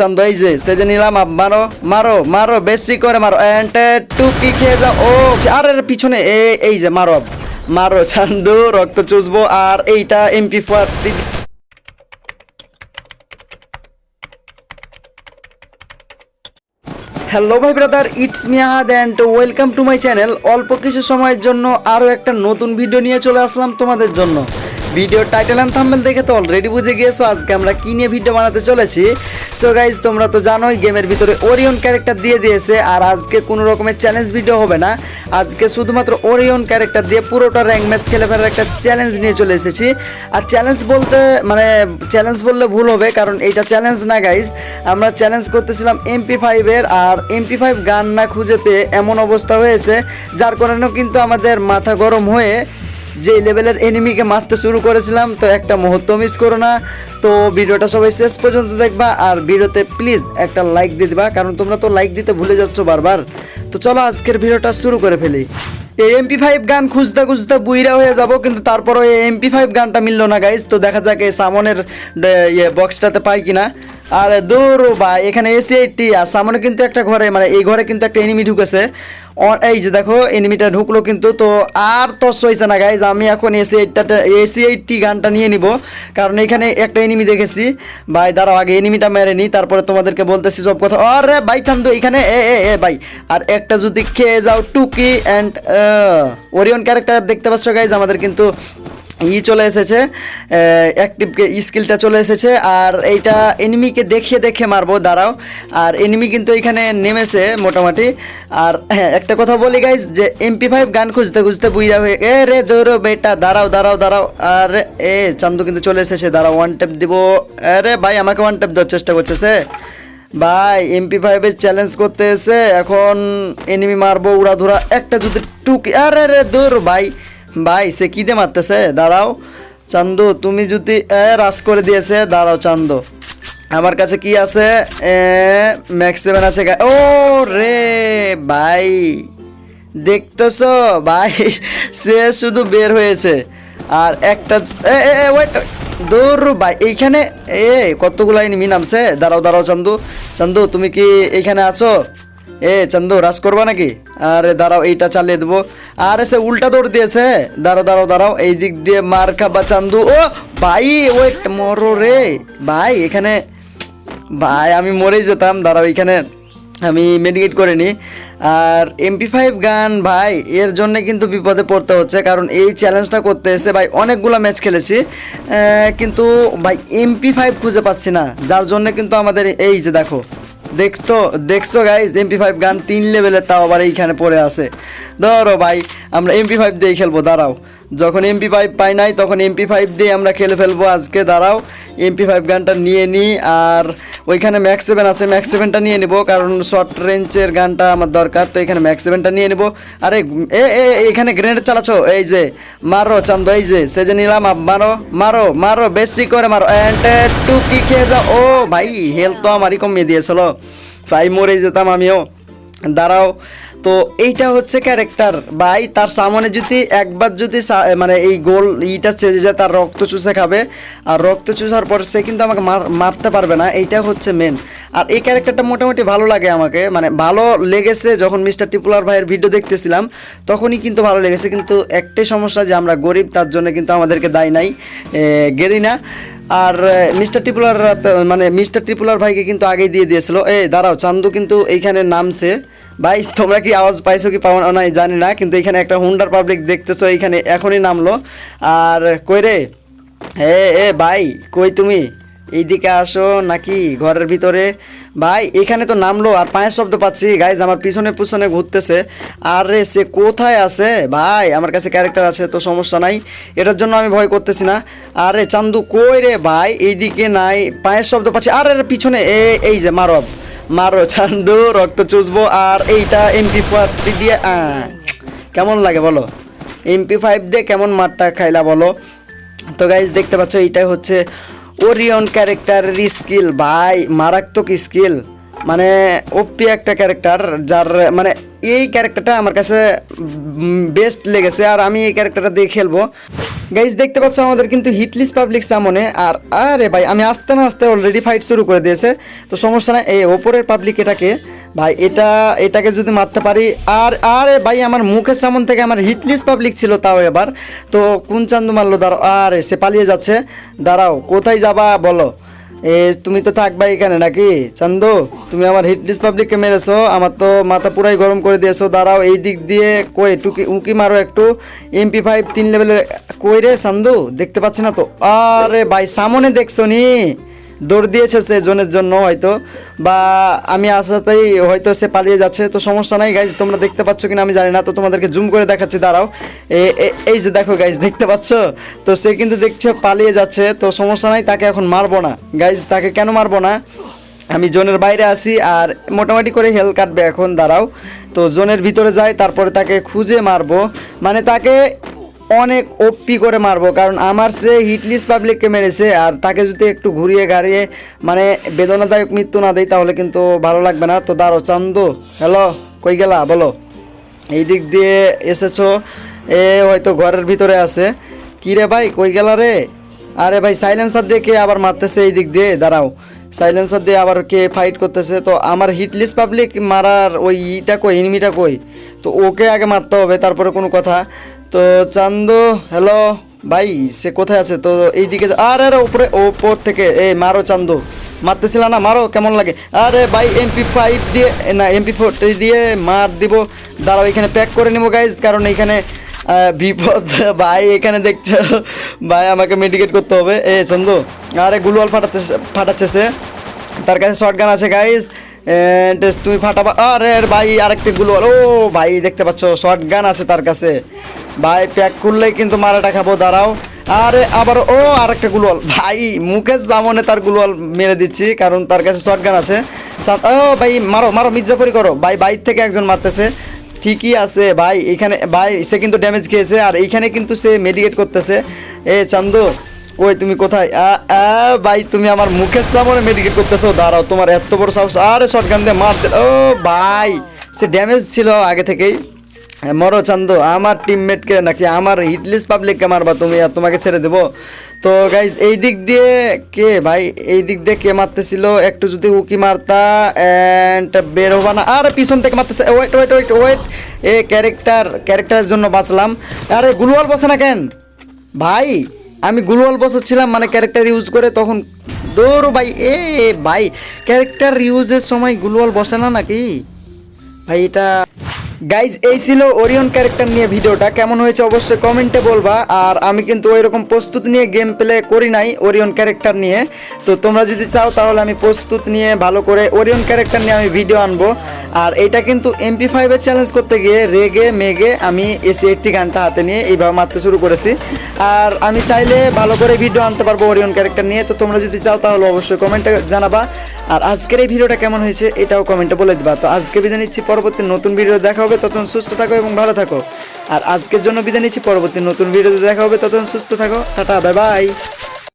চান্দ, এই যে সেজে নিলাম মারো মারো মারো, বেশি করে মারো। এন্ড টুকি খেয়ে যাও। ও, আর এর পিছনে, এ, এই যে, মারো মারো, চান্দু, রক্ত চুষবো, আর এইটা এমপি ফোর্টি হ্যালো ভাই brother it's Miyad and welcome to my channel অল্প কিছু সময়ের জন্য আরও একটা নতুন ভিডিও নিয়ে চলে আসলাম তোমাদের জন্য। ভিডিও টাইটেল অ্যান্ড থাম্বেল দেখে তো অলরেডি বুঝে গিয়েছো, আজকে আমরা কী নিয়ে ভিডিও বানাতে চলেছি? সো গাইজ তোমরা তো জানোই গেমের ভিতরে ওরিয়ন ক্যারেক্টার দিয়ে দিয়েছে, আর আজকে কোনো রকমের চ্যালেঞ্জ ভিডিও হবে না। আজকে শুধুমাত্র ওরিয়ন ক্যারেক্টার দিয়ে পুরোটা র্যাঙ্ক ম্যাচ খেলে ফেলার একটা চ্যালেঞ্জ নিয়ে চলে এসেছি। আর চ্যালেঞ্জ বলতে মানে চ্যালেঞ্জ বললে ভুল হবে, কারণ এইটা চ্যালেঞ্জ না গাইজ আমরা চ্যালেঞ্জ করতেছিলাম এমপি ফাইভের আর এমপি ফাইভ গান না খুঁজে পেয়ে এমন অবস্থা হয়েছে, যার কারণেও কিন্তু আমাদের মাথা গরম হয়ে যে লেভেলের এনিমিকে মারতে শুরু করেছিলাম, তো একটা মুহূর্ত মিস করো না। তো ভিডিওটা সবাই শেষ পর্যন্ত দেখবা, আর ভিডিওতে প্লিজ একটা লাইক দিয়ে দিবা, কারণ তোমরা তো লাইক দিতে ভুলে যাচ্ছ বারবার। তো চলো আজকের ভিডিওটা শুরু করে ফেলি। এই এমপি ফাইভ গান খুঁজতে খুঁজতে বুইরা হয়ে যাব, কিন্তু তারপরও এই এমপি ফাইভ গানটা মিললো না গাইজ তো দেখা যাক এই সামনের ইয়ে বক্সটাতে পাই কিনা। আর দূর বা এখানে এসি এইটটি আর সামনে কিন্তু একটা ঘরে মানে এই ঘরে কিন্তু একটা এনিমি ঢুকেছে। এই যে দেখো এনিমিটা ঢুকলো কিন্তু, তো আর তো হয়েছে না গাইজ আমি এখন এসি এইটটা এসি এইটটি গানটা নিয়ে নিব। কারণ এখানে একটা এনিমি দেখেছি। ভাই, দাঁড়াও, আগে এনিমিটা মেরে নি, তারপরে তোমাদেরকে বলতেছি সব কথা। আরে ভাই চান্দু এখানে, এ এ এ, ভাই, আর একটা যদি খেয়ে যাও টুকি অ্যান্ড ওরিয়ন ক্যারেক্টার দেখতে পাচ্ছ গাইজ আমাদের কিন্তু ই চলে এসেছে অ্যাক্টিভ স্কিলটা চলে এসেছে, আর এইটা এনিমিকে দেখিয়ে দেখে মারবো, দাঁড়াও। আর এনিমি কিন্তু এখানে নেমেছে মোটামুটি। আর হ্যাঁ একটা কথা বলি গাইজ যে এমপি ফাইভ গান খুঁজতে খুঁজতে বুইরা হয়ে এ রে দৌড়ো বেটা, দাঁড়াও দাঁড়াও দাঁড়াও। আর এ, চান্দু কিন্তু চলে এসেছে, দাঁড়াও ওয়ান টেপ দিব। আরে ভাই, আমাকে ওয়ান টেপ দেওয়ার চেষ্টা করছে সে ভাই এমপি ফাইভের চ্যালেঞ্জ করতে এসে এখন এনিমি মারবো, উড়াধুরা, একটা যদি টুকি আরে রে দূর ভাই। ভাই, সে কী দিয়ে মারতেছে? দাঁড়াও। চান্দু, তুমি যদি রাস করে দিয়েছে, দাঁড়াও চান্দু। আমার কাছে কি আছে? ম্যাক্স সেভেন আছে ও রে ভাই, দেখতেছ? ভাই, সে শুধু বের হয়েছে। আর একটা ওয়েট দূর ভাই, এইখানে, এ, কতগুলো এনিমি নামছে? দাঁড়াও দাঁড়াও চান্দু। চান্দু, তুমি কি এইখানে আছো? এ, চান্দু রাস করবা নাকি? আরে, দাঁড়াও, এইটা চালিয়ে দেবো। আরে, সে উল্টা দৌড় দিয়েছে। দাঁড়াও দাঁড়াও দাঁড়াও, এই দিক দিয়ে মার খাবা, চান্দু। ও, ভাই ওয়েট মরো রে। ভাই, এখানে, ভাই, আমি মরেই যেতাম। দাঁড়াও, এখানে আমি মেডিকেট করে নিই আর এমপি ফাইভ গান, ভাই, এর জন্য কিন্তু বিপদে পড়তে হচ্ছে। কারণ এই চ্যালেঞ্জটা করতে এসে, ভাই, অনেকগুলো ম্যাচ খেলেছি। কিন্তু, ভাই এমপি ফাইভ খুঁজে পাচ্ছি না। যার জন্য কিন্তু আমাদের এই যে, দেখো দেখতো, দেখছ গাইজ এমপি ফাইভ গান তিন লেভেলের তাও আবার এইখানে পড়ে আছে। ধরো ভাই, আমরা এমপি ফাইভ দিয়ে খেলব, দাঁড়াও। যখন এমপি ফাইভ পাই নাই, তখন এমপি ফাইভ দিয়ে আমরা খেলে ফেলব আজকে। দাঁড়াও এমপি ফাইভ গানটা নিয়ে নিই আর ওইখানে ম্যাক্স সেভেন আছে ম্যাক্স সেভেনটা নিয়ে নিব, কারণ শর্ট রেঞ্জের গানটা আমার দরকার, তো এখানে ম্যাক্স সেভেনটা নিয়ে নেব। আরে, এ এ, এখানে গ্রেনেড চালাচ্ছ? এই যে, মারো চান্দ, এই যে, সেজে নিলাম মারো মারো মারো, বেশি করে মারো। অ্যান্ড টুকি খেয়ে যাও। ও ভাই হেলথ তো আমারই কমিয়ে দিয়েছিল। ভাই মরে যেতাম আমিও। দাঁড়াও তো এইটা হচ্ছে ক্যারেক্টার ভাই, তার সামনে যদি একবার যদি মানে এই গোল ইটা চেজে যায়, তার রক্ত চুষে খাবে। আর রক্ত চুষার পর সে কিন্তু আমাকে মার- মারতে পারবে না, এইটা হচ্ছে মেন আর এই ক্যারেক্টারটা মোটামুটি ভালো লাগে আমাকে। মানে ভালো লেগেছে যখন মিস্টার টিপুলার ভাইয়ের ভিডিও দেখতেছিলাম, তখনই কিন্তু ভালো লেগেছে। কিন্তু একটাই সমস্যা যে আমরা গরিব, তার জন্য কিন্তু আমাদেরকে দায় নাই গেরি না আর মিস্টার টিপুলার মানে মিস্টার টিপুলার ভাইকে কিন্তু আগেই দিয়ে দিয়েছিল। এ, দাঁড়াও, চান্দু কিন্তু এইখানে নামছে। ভাই, তোমরা কি আওয়াজ পাইছো কি পাও নাই জানি না, কিন্তু এখানে একটা হুন্ডার পাবলিক দেখতেছো, এইখানে এখনই নামলো। আর, কই রে? এ এ, ভাই, কই তুমি? এইদিকে আসো নাকি ঘরের ভিতরে? ভাই, এখানে তো নামলো আর পায়ের শব্দ পাচ্ছি। গাইজ আমার পিছনে পিছনে ঘুরতেছে। আরে, সে কোথায় আছে? ভাই, আমার কাছে ক্যারেক্টার আছে, তো সমস্যা নাই। এটার জন্য আমি ভয় করতেছি না। আরে, চান্দু কই রে ভাই? এইদিকে নাই, পায়ের শব্দ পাচ্ছি। আরে রে পিছনে, এ, এই যে মারব। মারো, চান্দু, রক্ত চুষবো আর এইটা এমপি ফোর্টি দিয়ে কেমন লাগে বলো? এমপি ফাইভ দিয়ে কেমন মারটা খাইলা বলো? তো গাইজ দেখতে পাচ্ছ, এইটাই হচ্ছে ওরিয়ন ক্যারেক্টারের স্কিল ভাই, মারাত্মক স্কিল মানে ওপি একটা ক্যারেক্টার যার মানে এই ক্যারেক্টারটা আমার কাছে বেস্ট লেগেছে আর আমি এই ক্যারেক্টারটা দিয়ে খেলব। গাইজ দেখতে পাচ্ছ আমাদের কিন্তু হিটলিস পাবলিক সামনে আর, আরে ভাই, আমি আস্তে না আস্তে অলরেডি ফাইট শুরু করে দিয়েছে। তো সমস্যা না এই ওপরের পাবলিক এটাকে ভাই, এটা, এটাকে যদি মারতে পারি, আর, আরে ভাই, আমার মুখের সামন থেকে আমার হিটলিস পাবলিক ছিল তাও এবার। তো কোন চান্দু মারলো? দাঁড়াও, আরে, সে পালিয়ে যাচ্ছে। দাঁড়াও, কোথায় যাবা বলো? এ, তুমি তো থাকবা এখানে নাকি? চান্দু, তুমি আমার হিটলিস পাবলিককে মেরেছো, আমার তো মাথা পুরাই গরম করে দিয়েছ। দাঁড়াও, এই দিক দিয়ে কই, টুকি, উঁকি মারো একটু। এমপি ফাইভ তিন লেভেলের কই রে চান্দু? দেখতে পাচ্ছি না তো। আরে ভাই, সামনে দেখছ নি? দৌড় দিয়েছে সে জনের জন্য হয়তো, বা আমি আসাতেই হয়তো সে পালিয়ে যাচ্ছে, তো সমস্যা নাই গাইজ তোমরা দেখতে পাচ্ছ কিনা আমি জানি না, তো তোমাদেরকে জুম করে দেখাচ্ছি, দাঁড়াও। এই যে দেখো গাইজ দেখতে পাচ্ছ? তো সে কিন্তু দেখছে, পালিয়ে যাচ্ছে, তো সমস্যা নাই, তাকে এখন মারবো না। গাইজ তাকে কেন মারবো না? আমি জোনের বাইরে আছি, আর মোটামুটি করে হেল কাটবে এখন, দাঁড়াও। তো জোনের ভিতরে যাই তারপরে তাকে খুঁজে মারবো। মানে তাকে অনেক ওপি করে মারবো, কারণ আমার সে হিটলিস পাবলিককে মেরেছে, আর তাকে যদি একটু ঘুরিয়ে গাড়িয়ে মানে বেদনাদায়ক মৃত্যু না দেয় তাহলে কিন্তু ভালো লাগবে না। তো দাঁড়ো চান্দু, হ্যালো, কই গেলা? বলো। এই দিক দিয়ে এসেছ, এ হয়তো ঘরের ভিতরে আছে। কি রে ভাই, কই গেলা রে? আরে ভাই সাইলেন্সার দিয়ে কে আবার মারতেছে এই দিক দিয়ে? দাঁড়াও। সাইলেন্সার দিয়ে আবার কে ফাইট করতেছে? তো আমার হিটলিস পাবলিক মারার ওই ইটা কই এনিমিটা কই? তো ওকে আগে মারতে হবে, তারপরে কোনো কথা। তো চান্দু হ্যালো ভাই, সে কোথায় আছে? তো এইদিকে আর, আরে, উপরে, ওপর থেকে। এ, মারো চান্দু। মারতেছিল না, মারো, কেমন লাগে? আরে ভাই এমপি ফাইভ দিয়ে, না এমপি ফোর দিয়ে মার দিব। দাঁড়াও, এখানে প্যাক করে নিবো গাইজ কারণ এখানে বিপদ। ভাই, এখানে দেখছ ভাই, আমাকে মেডিকেট করতে হবে। এ, চন্দু, আরে, গুলওয়াল ফাটাতে ফাটাচ্ছে সে। তার কাছে শর্ট গান আছে গাইজ তুমি ফাটাবা। আরে ভাই, আরেকটি গুলওয়াল। ও, ভাই, দেখতে পাচ্ছ শর্ট গান আছে তার কাছে। ভাই প্যাক করলেই কিন্তু মারাটা খাব, দাঁড়াও। আরে, আবার, ও, আরেকটা গুলওয়াল। ভাই, মুকেশ সামনে তার গুলওয়াল মেরে দিচ্ছি, কারণ তার কাছে শর্ট গান আছে ও, ভাই, মারো মারো, মির্জাপুরি করো। ভাই, বাইর থেকে একজন মারতেছে। ঠিকই আছে, ভাই, এখানে, ভাই, সে কিন্তু ড্যামেজ খেয়েছে, আর এইখানে কিন্তু সে মেডিকেট করতেছে। এ, চান্দু, ওই তুমি কোথায়? ভাই, তুমি আমার মুখের সামনে মেডিকেট করতেছো, দাঁড়াও, তোমার এত বড় সাহস। আরে শটগান দিয়ে মার দে- ও, ভাই, সে ড্যামেজ ছিল আগে থেকেই। হ্যাঁ, মরো চান্দু আমার টিমমেটকে নাকি আমার হিটলিস পাবলিককে মারবা তুমি আর তোমাকে ছেড়ে দেবো। তো গাইজ এই দিক দিয়ে কে ভাই এই দিক দিয়ে কে মারতেছিল? একটু যদি উকি মারতা অ্যান্ড বের হবা না। আর পিছন থেকে মারতেছে। ওয়েট ওয়েট ওয়েট ওয়েট এ ক্যারেক্টার ক্যারেক্টারের জন্য বাঁচলাম। আরে গুলওয়াল বসে না কেন? ভাই আমি গুলওয়াল বসাচ্ছিলাম মানে ক্যারেক্টার ইউজ করে তখন দৌড় ভাই। এ ভাই ক্যারেক্টার ইউজের সময় গুলওয়াল বসে না নাকি? ভাই এটা গাইজ এই ছিল ওরিয়ন ক্যারেক্টার নিয়ে ভিডিওটা। কেমন হয়েছে অবশ্যই কমেন্টে বলবা। আর আমি কিন্তু ওই রকম প্রস্তুত নিয়ে গেম প্লে করি নাই ওরিয়ন ক্যারেক্টার নিয়ে। তো তোমরা যদি চাও তাহলে আমি প্রস্তুত নিয়ে ভালো করে ওরিয়ন ক্যারেক্টার নিয়ে আমি ভিডিও আনব। আর এটা কিন্তু এমপি ফাইভের চ্যালেঞ্জ করতে গিয়ে রেগে মেগে আমি এসি এইটটি গানটা হাতে নিয়ে এইভাবে মারতে শুরু করেছি। আর আমি চাইলে ভালো করে ভিডিও আনতে পারব ওরিয়ন ক্যারেক্টার নিয়ে। তো তোমরা যদি চাও তাহলে অবশ্যই কমেন্টে জানাবা। আর আজকের এই ভিডিওটা কেমন হয়েছে এটাও কমেন্টে বলে দিবা। তো আজকে বিদায় নিচ্ছি। পরবর্তী নতুন ভিডিও দেখা হবে, ততক্ষণ সুস্থ থাকো এবং ভালো থাকো। আর আজকের জন্য বিদায় নিচ্ছি, পরবর্তী নতুন ভিডিওতে দেখা হবে, ততক্ষণ সুস্থ থাকো, টাটা বাই বাই